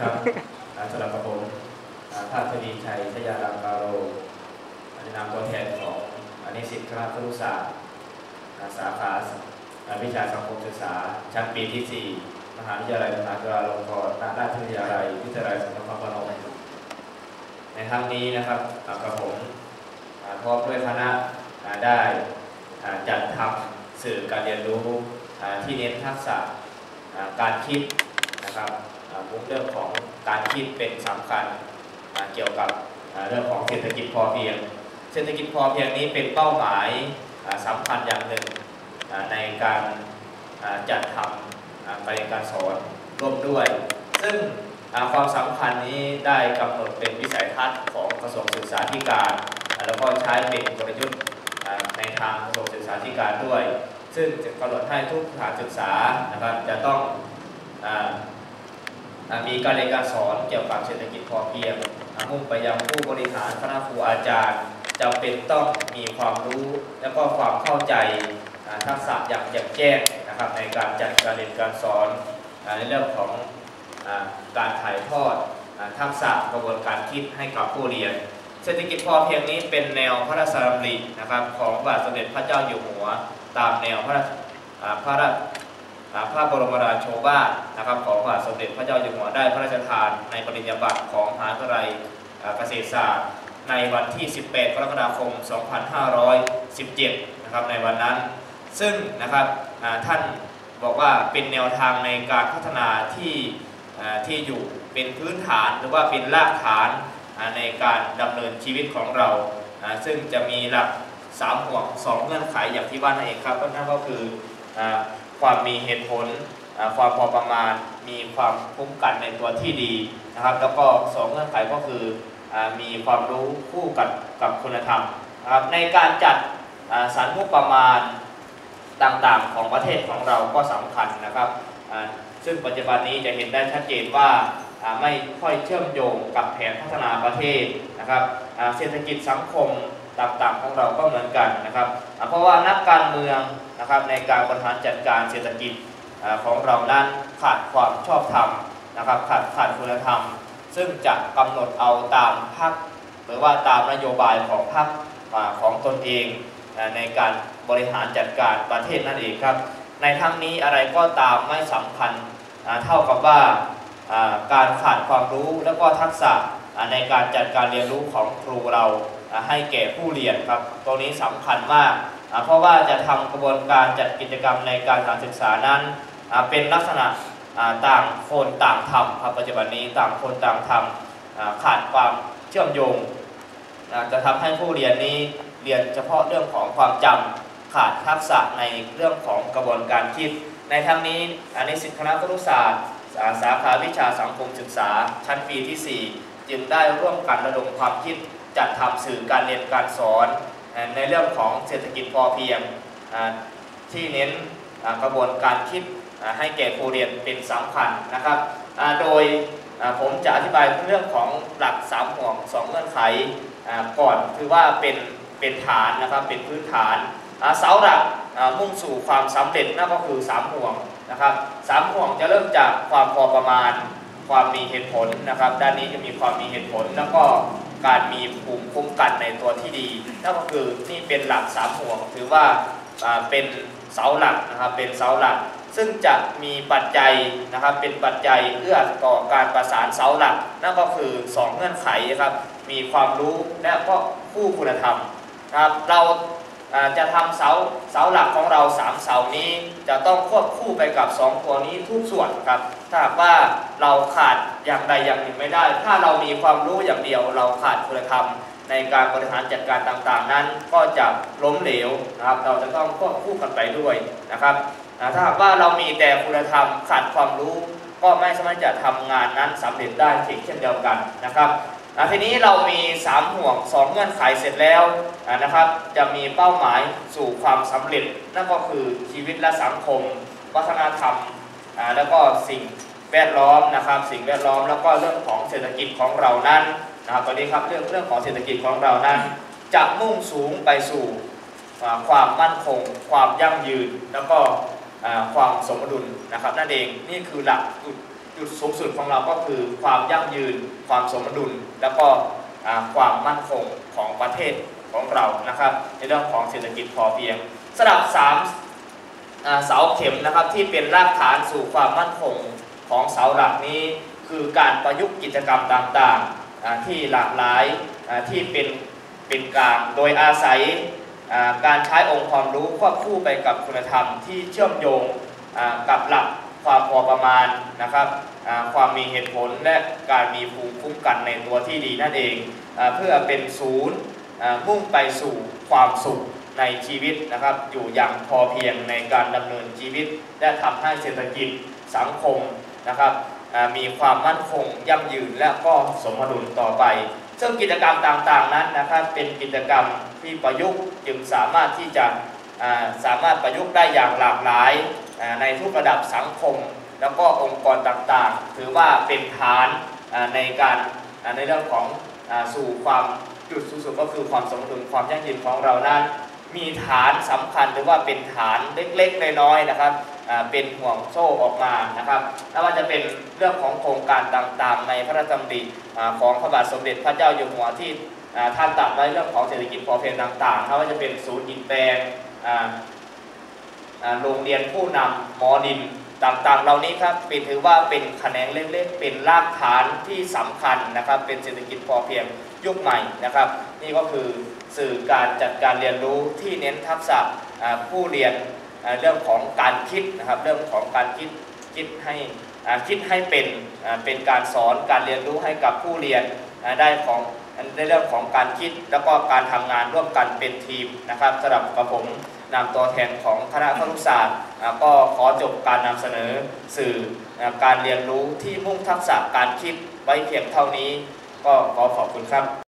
ครับอาสำหรับกระผมภาคคดีชัยชยาลังการโรในนามตัวแทนของอนิสิตคณะครุศาสตร์สาขาวิชาสังคมศึกษา ชั้นปีที่ 4 มหาวิทยาลัยมหาจุฬาลงกรณราชวิทยาลัยวิทยาลัยสงขลานครพนมในครั้งนี้นะครับกระผมพร้อมด้วยคณะได้จัดทำสื่อการเรียนรู้ที่เน้นทักษะการคิดนะครับ อ่ามุ่งเรื่องของการคิดเป็นสำคัญเกี่ยวกับเรื่องของเศรษฐกิจพอเพียง เศรษฐกิจพอเพียงนี้เป็นเป้าหมายอ่าสำคัญอย่างหนึ่งในการจัดทำอ่าการการสอนร่วมด้วย ซึ่งความสำคัญนี้ได้กำหนดเป็นวิสัยทัศน์ของกระทรวงศึกษาธิการ แล้วก็ใช้เป็นกลยุทธ์ในทางกระทรวงศึกษาธิการด้วย ซึ่งจะกำหนดให้ทุกสถานศึกษานะครับจะต้องอ มีการเรียนการสอนเกี่ยวกับเศรษฐกิจพอเพียงมุ่งไปยังผู้บริหารคณะครูอาจารย์จำเป็นต้องมีความรู้และก็ความเข้าใจทักษะอย่างแจ่มแจ้งนะครับในการจัดการเรียนการสอนในเรื่องของการถ่ายทอดทักษะกระบวนการคิดให้กับผู้เรียน เศรษฐกิจพอเพียงนี้เป็นแนวพระราชดำรินะครับของบาทสมเด็จพระเจ้าอยู่หัว ตามแนวพระพระราช พระบรมราโชวาทนะครับของพระสมเด็จพระเจ้าอยู่หัวได้พระราชทานในปริญญาบัตรของมหาวิทยาลัยเกษตรศาสตร์ในวันที่ 18 กรกฎาคม 2517 นะครับในวันนั้น ซึ่งนะครับท่านบอกว่าเป็นแนวทางในการพัฒนาที่ที่อยู่เป็นพื้นฐานหรือว่าเป็นรากฐานในการดำเนินชีวิตของเรา ซึ่งจะมีหลัก 3 ห่วง 2 เงื่อนไขอย่างที่ว่านั่นเองครับนั่นก็คือ ความมีเหตุผลความพอประมาณ มีความคุ้มกันในตัวที่ดีนะครับ แล้วก็สองเงื่อนไขก็คืออมีความรู้คู่กับกับคุณธรรมนะครับในการจัดสรรงบประมาณต่างๆ ของประเทศของเราก็สำคัญนะครับซึ่งปัจจุบันนี้จะเห็นได้ชัดเจนว่าไม่ค่อยเชื่อมโยงกับแผนพัฒนาประเทศนะครับเศรษฐกิจสังคมต่างๆ ของเราก็เหมือนกันนะครับ เพราะว่านักการเมือง นะครับในการบริหารจัดการเศรษฐกิจของเรานั้นขาดความชอบธรรมนะครับขาดขาดคุณธรรม ซึ่งจะกำหนดเอาตามพรรคหรือว่าตามนโยบายของพรรคของตนเองในการบริหารจัดการประเทศนั่นเองครับ ในทั้งนี้อะไรก็ตามไม่สำคัญเท่ากับว่าการขาดความรู้และก็ทักษะในการจัดการเรียนรู้ของครูเรา ให้แก่ผู้เรียนครับ ตรงนี้สำคัญมาก เพราะว่าจะทำกระบวนการจัดกิจกรรมในการการศึกษานั้น เป็นลักษณะต่างคนต่างทำครับปัจจุบันนี้ต่างคนต่างทำขาดความเชื่อมโยง จะทำให้ผู้เรียนนี้เรียนเฉพาะเรื่องของความจำขาดทักษะในเรื่องของกระบวนการคิด ในทั้งนี้ในสิทธิคณะครุศาสตร์สาขาวิชาสังคมศึกษาชั้นปีที่ 4 จึงได้ร่วมกันระดมความคิดจัดทำสื่อการเรียนการสอนในเรื่องของเศรษฐกิจพอเพียงที่เน้นกระบวนการคิดให้แก่ผู้เรียนเป็นสำคัญนะครับโดยผมจะอธิบายเรื่องของหลัก3ห่วง2เงื่อนไขก่อนคือว่าเป็นเป็นฐานนะครับเป็นพื้นฐานเสาหลักมุ่งสู่ความสำเร็จนั่นก็คือ 3 ห่วงนะครับสามห่วงจะเริ่มจากความพอประมาณ ความมีเหตุผลนะครับ ด้านนี้จะมีความมีเหตุผล แล้วก็การมีภูมิคุ้มกันในตัวที่ดีนั่นก็คือนี่เป็นหลักสามห่วงถือว่าเป็นเสาหลักนะครับเป็นเสาหลัก ซึ่งจะมีปัจจัยนะครับเป็นปัจจัยเอื้อต่อการประสานเสาหลัก นั่นก็คือ 2 เงื่อนไขครับมีความรู้และก็คู่คุณธรรมนะครับเรา จะทำเสาเสาหลักของเรา 3 เสานี้ จะต้องควบคู่ไปกับ 2 ตัวนี้ทุกส่วนครับ ถ้าว่าเราขาดอย่างใดอย่างหนึ่งไม่ได้ ถ้าเรามีความรู้อย่างเดียว เราขาดคุณธรรมในการบริหารจัดการต่างๆ นั้นก็จะล้มเหลวนะครับ เราจะต้องควบคู่กันไปด้วยนะครับถ้าหากว่าเรามีแต่คุณธรรมขาดความรู้ ก็ไม่สามารถจะทำงานนั้นสำเร็จได้เช่นเดียวกันนะครับ ทีนี้เรามี 3 ห่วง 2 เงื่อนไขเสร็จแล้วนะครับ จะมีเป้าหมายสู่ความสำเร็จ นั่นก็คือชีวิตและสังคม วัฒนธรรมแล้วก็สิ่งแวดล้อมนะครับ สิ่งแวดล้อมแล้วก็เรื่องของเศรษฐกิจของเรานั้นนะครับตอนนี้ครับเรื่องเรื่องของเศรษฐกิจของเรานั้น จะมุ่งสูงไปสู่ความมั่นคง ความยั่งยืน แล้วก็ความสมดุลนะครับนั่นเองนี่คือหลัก จุดสูงสุดของเราก็คือความยั่งยืน ความสมดุล แล้วก็ความมั่นคงของประเทศของเรานะครับ ในเรื่องของเศรษฐกิจพอเพียงสำหรับสามเสาเข็มนะครับที่เป็นรากฐานสู่ความมั่นคงของเสาหลักนี้ คือการประยุกต์กิจกรรมต่างๆที่หลากหลายที่เป็นเป็นกลางโดยอาศัยการใช้องค์ความรู้ควบคู่ไปกับคุณธรรมที่เชื่อมโยงกับหลัก ความพอประมาณนะครับความมีเหตุผลและการมีภูมิคุ้มกันในตัวที่ดีนั่นเองอเพื่อเป็นศูนย์มุ่งไปสู่ความสุขในชีวิตนะครับ อยู่อย่างพอเพียงในการดำเนินชีวิต และทำให้เศรษฐกิจสังคมนะครับมีความมั่นคงยั่งยืนและก็สมดุลต่อไป ซึ่งกิจกรรมต่างๆนั้นนะครับ เป็นกิจกรรมที่ประยุกต์จึงสามารถที่จะสามารถประยุกต์ได้อย่างหลากหลาย ในทุกระดับสังคม แล้วก็องค์กรต่างๆ ถือว่าเป็นฐานในการในเรื่องของสู่ความจุดสูงสุดก็คือความสมดุลความยั่งยืนของเรานั้นมีฐานสำคัญหรือว่าเป็นฐานเล็กๆน้อยๆนะครับเป็นห่วงโซ่ออกมานะครับไม่ว่าจะเป็นเรื่องของโครงการต่างๆ ในพระราชดำริของพระบาทสมเด็จพระเจ้าอยู่หัวที่ท่านตรัดไว้เรื่องของเศรษฐกิจพอเพียงต่างๆไม่ว่าจะเป็นศูนย์อินแปลงอ่าอ่า โรงเรียนผู้นำหมอดินต่างๆ เหล่านี้ครับเป็นถือว่าเป็นแขนงเล็กๆ เป็นรากฐานที่สำคัญนะครับ เป็นเศรษฐกิจพอเพียงยุคใหม่นะครับ นี่ก็คือสื่อการจัดการเรียนรู้ที่เน้นทักษะผู้เรียนเรื่องของการคิดนะครับ เรื่องของการคิดคิดให้คิดให้เป็นเป็นการสอนการเรียนรู้ให้กับผู้เรียนได้ของ ในเรื่องของการคิดแล้วก็การทำงานร่วมกันเป็นทีมนะครับสำหรับกระผมนำตัวแทนของคณะครุศาสตร์ก็ขอจบการนำเสนอสื่อการเรียนรู้ที่มุ่งทักษะการคิดไว้เพียงเท่านี้ ก็ขอขอบคุณครับ